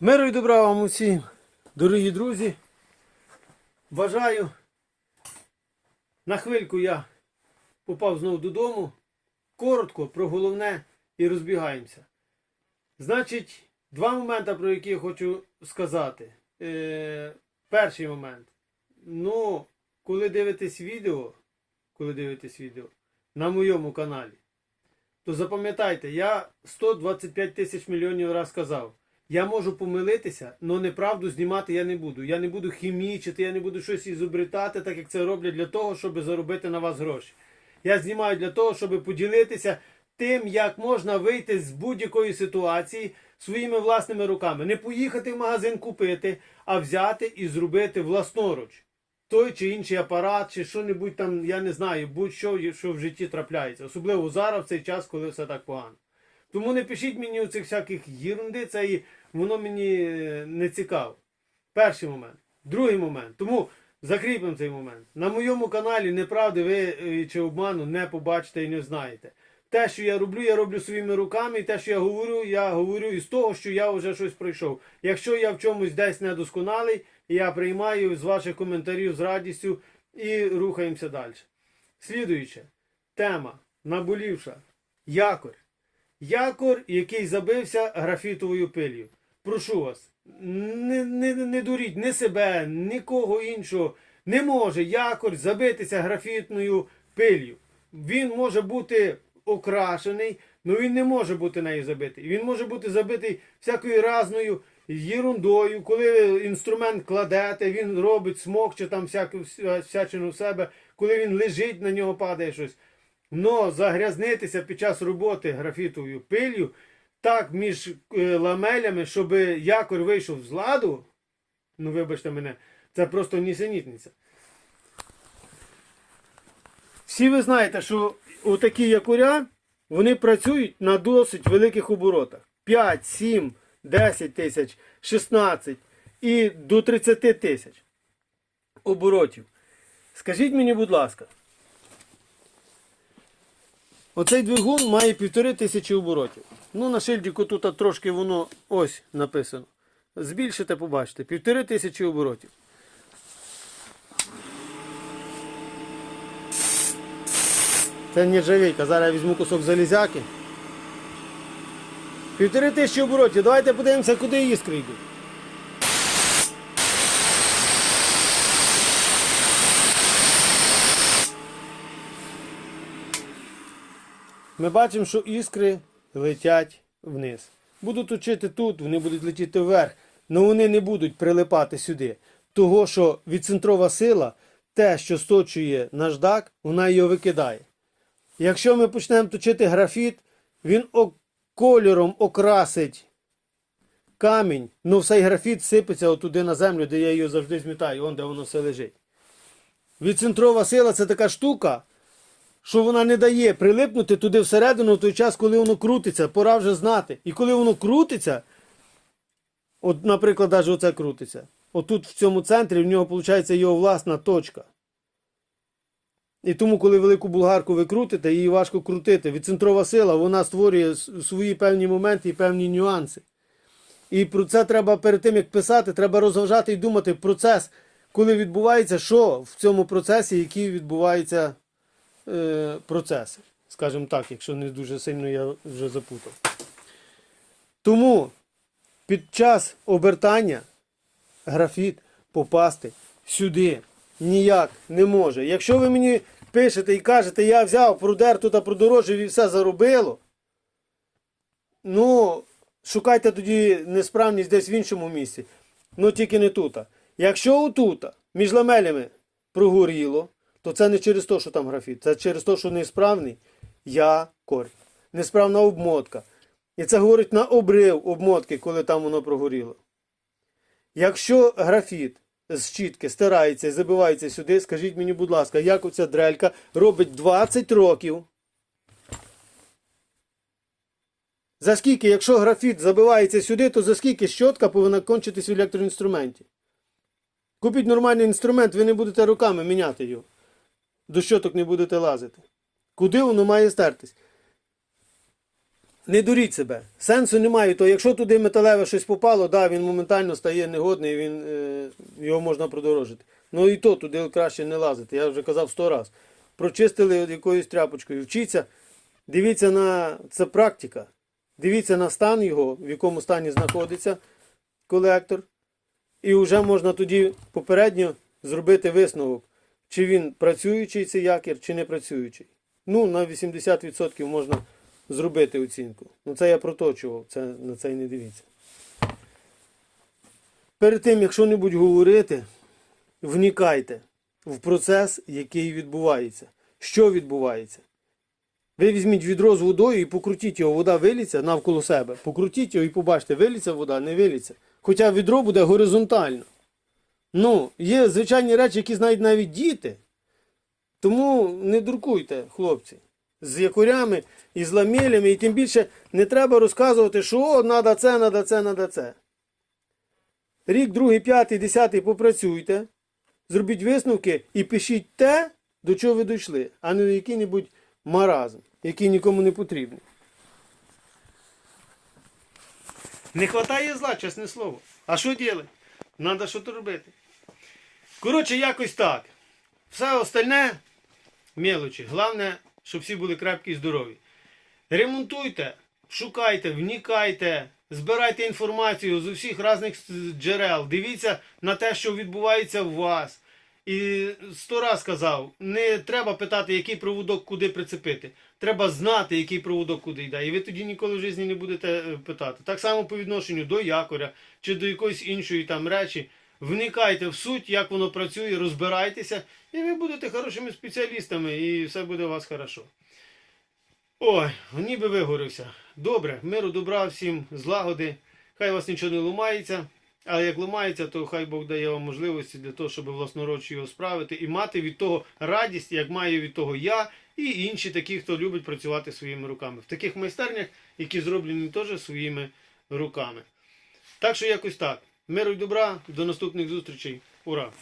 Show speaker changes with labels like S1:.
S1: Миру і добра вам усім, дорогі друзі. Бажаю. На хвильку я попав знову додому. Коротко про головне і розбігаємося. Значить, два моменти, про які я хочу сказати. Е, перший момент. Ну, коли дивитесь відео, коли дивитесь відео на моєму каналі, то запам'ятайте, я 125 тисяч мільйонів раз сказав. Я можу помилитися, але неправду знімати я не буду. Я не буду хімічити, я не буду щось ізобретати, так як це роблять для того, щоб заробити на вас гроші. Я знімаю для того, щоб поділитися тим, як можна вийти з будь-якої ситуації своїми власними руками. Не поїхати в магазин купити, а взяти і зробити власноруч. Той чи інший апарат, чи що-небудь там, я не знаю, будь-що що в житті трапляється. Особливо зараз, в цей час, коли все так погано. Тому не пишіть мені оцих всяких єрунди, це і воно мені е, не цікаво. Перший момент. Другий момент. Тому закріпимо цей момент. На моєму каналі неправди ви е, чи обману не побачите і не знаєте. Те, що я роблю, я роблю своїми руками, і те, що я говорю, я говорю із того, що я вже щось пройшов. Якщо я в чомусь десь недосконалий, я приймаю з ваших коментарів з радістю і рухаємося далі. Слідуюче. Тема наболівша. Якорь. Якор, який забився графітовою пилью. Прошу вас, не, не, не дуріть ні себе, нікого іншого. Не може якор забитися графітною пилью. Він може бути окрашений, але він не може бути нею забитий. Він може бути забитий всякою разною єрундою. Коли інструмент кладете, він робить смок чи там всяку всячину в себе, коли він лежить, на нього падає щось. Но загрязнитися під час роботи графітовою пилью так між е, ламелями, щоб якор вийшов з ладу, ну вибачте мене, це просто нісенітниця. Всі ви знаєте, що отакі якоря, вони працюють на досить великих оборотах. 5, 7, 10 тисяч, 16 і до 30 тисяч оборотів. Скажіть мені, будь ласка, Оцей двигун має півтори тисячі оборотів. Ну, на шильдику тут трошки воно ось написано. Збільшите, побачите. Півтори тисячі оборотів. Це нержавійка. Зараз я візьму кусок залізяки. Півтори тисячі оборотів. Давайте подивимося, куди іскри йдуть. Ми бачимо, що іскри летять вниз. Будуть учити тут, вони будуть летіти вверх, але вони не будуть прилипати сюди. Того, що відцентрова сила, те, що сточує наждак, вона його викидає. Якщо ми почнемо точити графіт, він кольором окрасить камінь, ну цей графіт сипеться отуди на землю, де я його завжди змітаю, вон де воно все лежить. Відцентрова сила це така штука, що вона не дає прилипнути туди всередину в той час, коли воно крутиться, пора вже знати. І коли воно крутиться, от, наприклад, навіть оце крутиться. Отут в цьому центрі в нього виходить його власна точка. І тому, коли велику булгарку ви крутите, її важко крутити. Відцентрова сила вона створює свої певні моменти і певні нюанси. І про це треба перед тим, як писати, треба розважати і думати процес, коли відбувається, що в цьому процесі, які відбуваються е, процеси. Скажімо так, якщо не дуже сильно я вже запутав. Тому під час обертання графіт попасти сюди ніяк не може. Якщо ви мені пишете і кажете, я взяв, продер тут продорожив і все заробило, ну, шукайте тоді несправність десь в іншому місці. Ну тільки не тут. Якщо отут, між ламелями прогоріло, то це не через те, що там графіт, це через те, що несправний якорь, несправна обмотка. І це говорить на обрив обмотки, коли там воно прогоріло. Якщо графіт з щітки стирається і забивається сюди, скажіть мені, будь ласка, як оця дрелька робить 20 років. За скільки, якщо графіт забивається сюди, то за скільки щотка повинна кончитись в електроінструменті? Купіть нормальний інструмент, ви не будете руками міняти його. До щоток не будете лазити. Куди воно має стертись? не дуріть себе. Сенсу немає. То якщо туди металеве щось попало, да, він моментально стає негодний, він, е, його можна продорожити. Ну і то туди краще не лазити. Я вже казав сто раз. Прочистили якоюсь тряпочкою. Вчіться, дивіться на це практика. Дивіться на стан його, в якому стані знаходиться колектор. І вже можна тоді попередньо зробити висновок, чи він працюючий цей якір, чи не працюючий. Ну, на 80% можна зробити оцінку. Ну це я проточував, це, на це й не дивіться. Перед тим, як що-небудь говорити, вникайте в процес, який відбувається. Що відбувається? Ви візьміть відро з водою і покрутіть його, вода виліться навколо себе. Покрутіть його і побачите, виліться вода, не виліться. Хоча відро буде горизонтально. Ну, є звичайні речі, які знають навіть діти. Тому не дуркуйте, хлопці, з якорями і з ламелями, і тим більше не треба розказувати, що о, надо це, надо це, надо це. Рік, другий, п'ятий, десятий попрацюйте, зробіть висновки і пишіть те, до чого ви дійшли, а не який-небудь маразм, який нікому не потрібний. Не вистачає зла, чесне слово. А що робити? Треба щось робити. Коротше, якось так. Все остальне мелочі. Головне, щоб всі були крепкі і здорові. Ремонтуйте, шукайте, вникайте, збирайте інформацію з усіх різних джерел. Дивіться на те, що відбувається у вас. І сто раз казав, не треба питати, який проводок куди прицепити. Треба знати, який проводок куди йде. І ви тоді ніколи в житті не будете е, питати. Так само по відношенню до якоря чи до якоїсь іншої там речі. Вникайте в суть, як воно працює, розбирайтеся, і ви будете хорошими спеціалістами, і все буде у вас хорошо. Ой, ніби вигорився. Добре, миру, добра всім, злагоди. Хай вас нічого не ламається. Але як ламається, то хай Бог дає вам можливості для того, щоб власноруч його справити і мати від того радість, як маю від того я і інші такі, хто любить працювати своїми руками. В таких майстернях, які зроблені теж своїми руками. Так що якось так. Миру й добра, до наступних зустрічей. Ура!